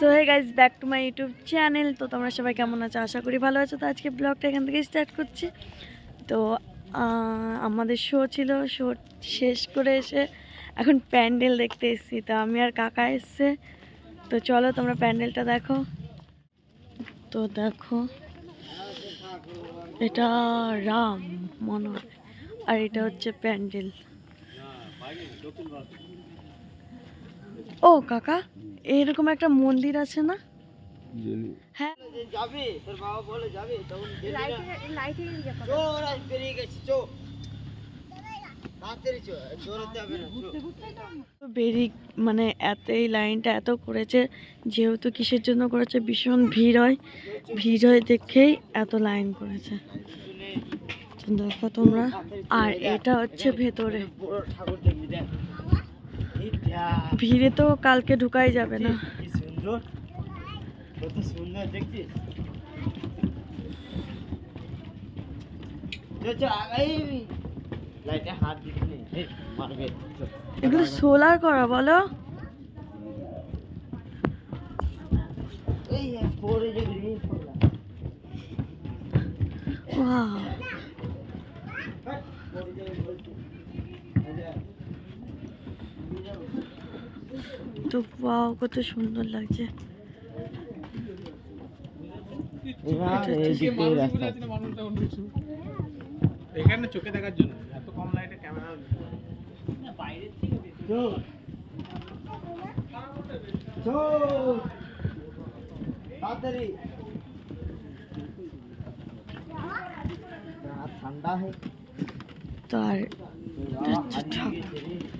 So hey guys back to my YouTube channel তো তোমরা সবাই কেমন আছো? আশা করি ভালো আছো। তো আজকে ব্লগটা এখান থেকে স্টার্ট করছি। তো আমাদের শো ছিল। শো শেষ করে এসে এখন প্যান্ডেল দেখতে এসেছি। তো আমি আর কাকা এসছে। তো চলো, তোমরা প্যান্ডেলটা দেখো। তো দেখো, এটা রাম মনে আর এটা হচ্ছে প্যান্ডেল। ও কাকা এরকম একটা মন্দির আছে না? হ্যাঁ। যাবে? তোর বাবা বলে যাবে? তখন চো বেরিয়ে গেছে চো। তাড়াতাড়ি চো দৌড়াতে হবে না চো। বেরি মানে এত এই লাইনটা এত করেছে যেহেতু কিসের জন্য করেছে ভীষণ ভিড় হয়। ভিড় হয় দেখেই এত লাইন করেছে। দেখো তোমরা আর এটা হচ্ছে ভেতরে। ঠাকুর দেখবি দেখ, ভিড়ে তো কালকে ঢুকাই যাবে না। সুন্দর। কত দেখছিস। এগুলো সোলার করা বলো। এই পরে যাবি রে পড়লা। ওয়াও পরে যাবি বলছি এই দেখ। তো ওয়াও কত সুন্দর লাগছে। এখানে চোখে দেখার জন্য এত কম লাইটে ক্যামেরা তাড়াতাড়ি রাত ঠান্ডা है তো আর এটা ঠাকুর।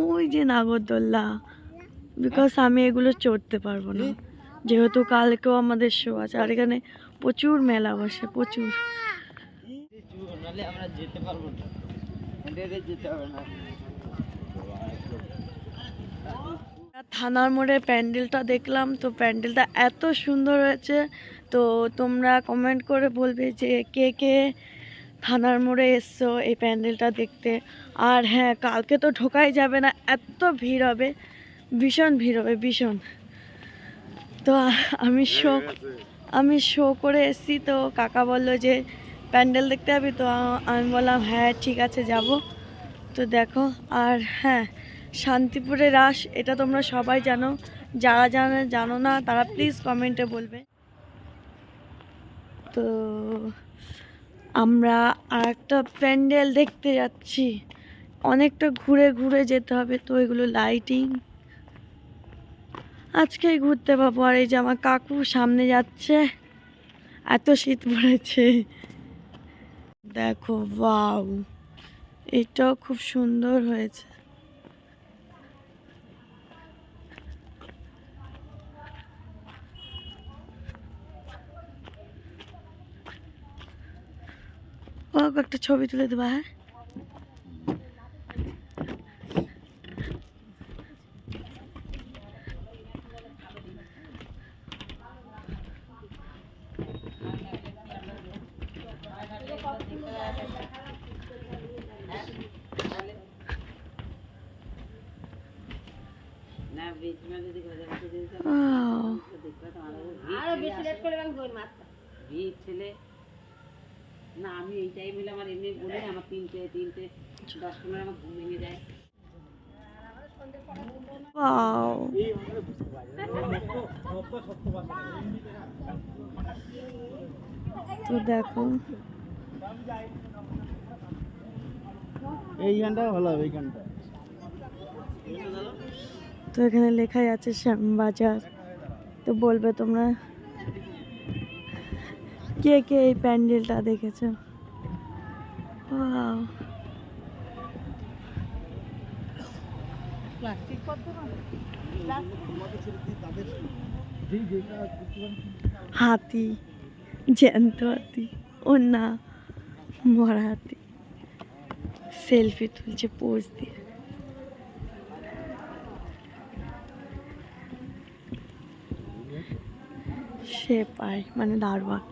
ওই যে নাগরদোল্লা। বিকজ আমি এগুলো চড়তে পারব না। যেহেতু কালকেও আমাদের শো আছে, আর এখানে প্রচুর মেলা বসে, প্রচুর। থানার মোড়ে প্যান্ডেলটা দেখলাম, তো প্যান্ডেলটা এত সুন্দর হয়েছে, তো তোমরা কমেন্ট করে বলবে যে কে কে থানার মোড়ে এসছো এই প্যান্ডেলটা দেখতে। আর হ্যাঁ কালকে তো ঢোকাই যাবে না এত ভিড় হবে ভীষণ ভিড় হবে ভীষণ। তো আমি শো আমি শো করে এসেছি তো কাকা বলল যে প্যান্ডেল দেখতে যাবি? তো আমি বললাম হ্যাঁ ঠিক আছে যাব। তো দেখো আর হ্যাঁ শান্তিপুরে রাস এটা তোমরা সবাই জানো। যারা জানে জানো না তারা প্লিজ কমেন্টে বলবে। তো আমরা আর একটা প্যান্ডেল দেখতে যাচ্ছি। অনেকটা ঘুরে ঘুরে যেতে হবে তো এগুলো লাইটিং আজকেই ঘুরতে পাবো। আর এই যে আমার কাকু সামনে যাচ্ছে। এত শীত পড়েছে। দেখো বাউ এটাও খুব সুন্দর হয়েছে। ও একটা ছবি তুলে দেবা হ্যাঁ. আরও বেশি লেট করে আমি গোল মারতাম ছেলে না আমি এই টাইম হলে আমার এমনি বলি আমার তিনটে তিনটে দশ পনেরো আমার ঘুম ভেঙে যায়. তো দেখো। এই গানটা ভালো হবে এই গানটা। তো এখানে লেখাই আছে শ্যামবাজার। তো বলবে তোমরা কে কে এই প্যান্ডেলটা দেখেছ? হাতি জ্যান্ত হাতি ও না মরা হাতি। সেলফি তুলছে পোজ দিয়ে। সে পায় মানে দারোয়ান।